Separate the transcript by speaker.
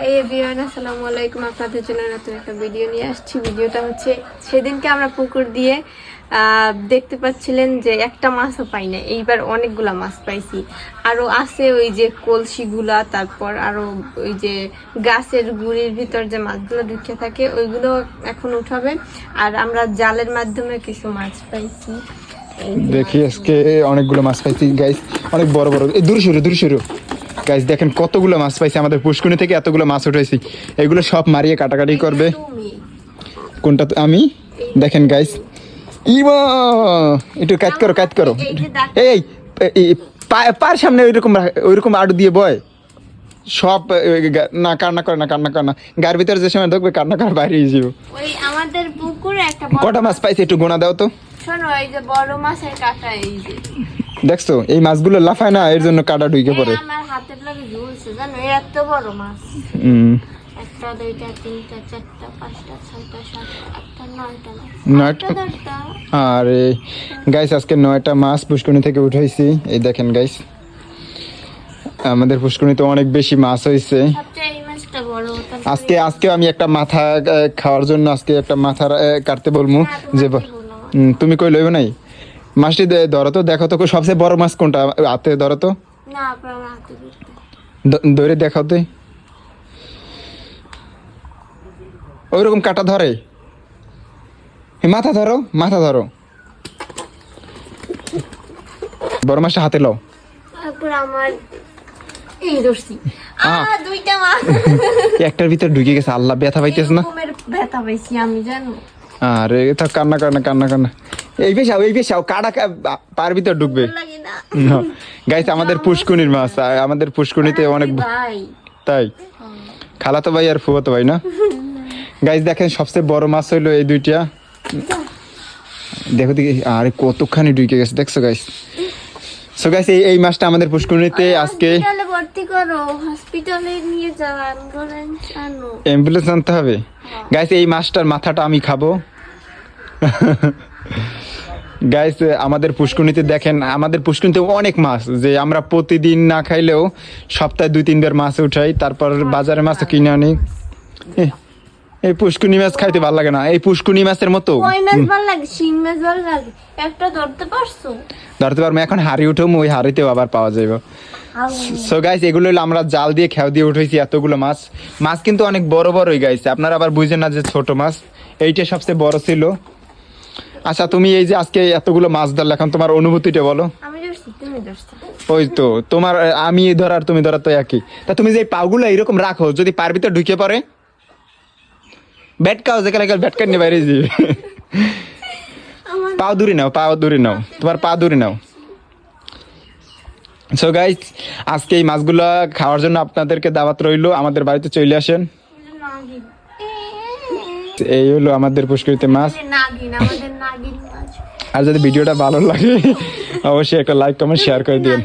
Speaker 1: এই এভরিওয়ান আসসালামু আলাইকুম। আপনাদের জন্য নতুন একটা ভিডিও নিয়ে আসছি। ভিডিওটা হচ্ছে সেদিনকে আমরা পুকুর দিয়ে দেখতে পাচ্ছিলেন যে একটা মাছও পাই না এইবার অনেকগুলা মাছ পাইছি। আরও আছে ওই যে কলসিগুলা তারপর আরও ওই যে গাছের গুড়ির ভিতর যে মাছগুলো ঢুকে থাকে ওইগুলো এখন উঠাবে আর আমরা জালের মাধ্যমে কিছু মাছ পাইছি।
Speaker 2: দেখি আজকে অনেকগুলো মাছ পাইছি। গাইস অনেক বড় বড়। এই দূরে সরু দূরে সরু। গাইস দেখেন কতগুলো মাছ পাইছি আমাদের পুষ্কুনি থেকে এতগুলো মাছ উঠাইছি। এগুলো সব মারিয়ে কাটাকাটি করবে। কোনটা আমি? দেখেন গাইস ইমা! একটু কাজ করো কাজ করো।
Speaker 1: এই যে দাগ-
Speaker 2: এই এই পা- পায়ের সামনে ওইরকম ওইরকম আড়ু দিয়ে বয়। সব না কান্না করে না কান্না করে না। গার ভিতরে যে সময় ঢুকবে কান্না করে বাইরে যাব।
Speaker 1: ওই আমাদের পুকুরে একটা
Speaker 2: কটা মাছ পাইছে একটু গোনা দাও তো।
Speaker 1: শোনো এই যে বড় মাছের কাটা এই যে।
Speaker 2: দেখছ এই মাছগুলো লাফায় না এর জন্য কাটা ঢুকে পড়ে।
Speaker 1: আমার হাতের লাগে ঝুলছে জানো? এত বড় মাছ। একটা দুইটা তিনটা চারটা পাঁচটা ছয়টা সাতটা আটটা নয়টা
Speaker 2: নয়টা?
Speaker 1: দশটা।
Speaker 2: আর গাইস আজকে নয়টা মাছ পুষ্করণী থেকে উঠাইছি। এই দেখেন গাইস আমাদের পুষ্করণীতে অনেক বেশি মাছ হয়েছে আজকে আজকে আমি একটা মাথা খাওয়ার জন্য আজকে একটা মাথা কাটতে বলব। যে
Speaker 1: না।
Speaker 2: হুম, তুমি কই লইবে নাই? মাছটি ধরো তো দেখো তো সবচেয়ে বড় মাছ কোনটা? হাতে ধরো তো।
Speaker 1: না আপনার হাতে
Speaker 2: ধরে দেখাও তো ওইরকম কাটা ধরে। মাথা ধরো মাথা ধরো। বড় হাতে লও।
Speaker 1: আমার এই দুইটা
Speaker 2: একটার ভিতর ঢুকে গেছে আল্লাহ ব্যথা পাইতেছ না।
Speaker 1: ব্যথা পাইছি আমি জানো।
Speaker 2: আরে তা কান্না কান্না কান্না কান্না। এই বেশাও এই বেশাও কাটা পার ভিতর ঢুকবে। গাইস আমাদের পুষ্কুনির মাছ আমাদের পুষ্কুনিতে অনেক তাই? খালাতো ভাই আর ফুয়াতো ভাই না? গাইস দেখেন সবচেয়ে বড় মাছ হইল এই দুইটা। দেখো দেখি আরে কতখানি ঢুকে গেছে দেখছ গাইস সো গাইস এই এই মাছটা আমাদের পুষ্কুনিতে আজকে
Speaker 1: ভর্তি করো হসপিটালে নিয়ে যাও অ্যাম্বুলেন্স আনো।
Speaker 2: অ্যাম্বুলেন্স আনতে হবে। গাইস এই মাছটার মাথাটা আমি খাব। গাইস আমাদের পুষ্কুনিতে দেখেন আমাদের পুষ্কুনিতে অনেক মাছ যে আমরা প্রতিদিন না খাইলেও সপ্তাহে দুই তিনবার মাছ উঠাই তারপর বাজারে মাছ কিনে আনি। এই পুষ্কুনি মাছ খাইতে ভালো লাগে না এই পুষ্কুনি মাছের মতো।
Speaker 1: কই মাছ ভালো লাগে? শিং মাছ ভালো লাগে। একটা ধরতে পারছ?
Speaker 2: ধরতে পারব এখন হাড়ি উঠুম ওই হাড়িতেও আবার পাওয়া যাবে সো গাইস এগুলো হলো আমরা জাল দিয়ে খেয়াও দিয়ে উঠেছি এতগুলো মাছ। মাছ কিন্তু অনেক বড় বড়ই গাইছে আপনারা আবার বুঝেন না যে ছোট মাছ। এইটা সবচেয়ে বড় ছিল। আচ্ছা তুমি এই যে আজকে এতগুলো মাছ ধরলে এখন তোমার অনুভূতিটা বলো। ওই তো তোমার আমি ধরার তুমি ধরার তো একই। তা তুমি যে পাগুলো এরকম রাখো যদি পার ভিতর ঢুকে পড়ে? ব্যাট খাও যেখানে ব্যাট নিয়ে বাইরে যাবে?
Speaker 1: আমার
Speaker 2: পাও দূরে নাও পাও দূরে নাও তোমার পা দূরে নাও। সো গাইস আজকে এই মাছগুলো খাওয়ার জন্য আপনাদেরকে দাওয়াত রইল আমাদের বাড়িতে চলে আসেন। এই হলো আমাদের পুষ্করিতে মাছ। আর যদি ভিডিওটা ভালো লাগে অবশ্যই একটা লাইক কমেন্ট শেয়ার করে দিন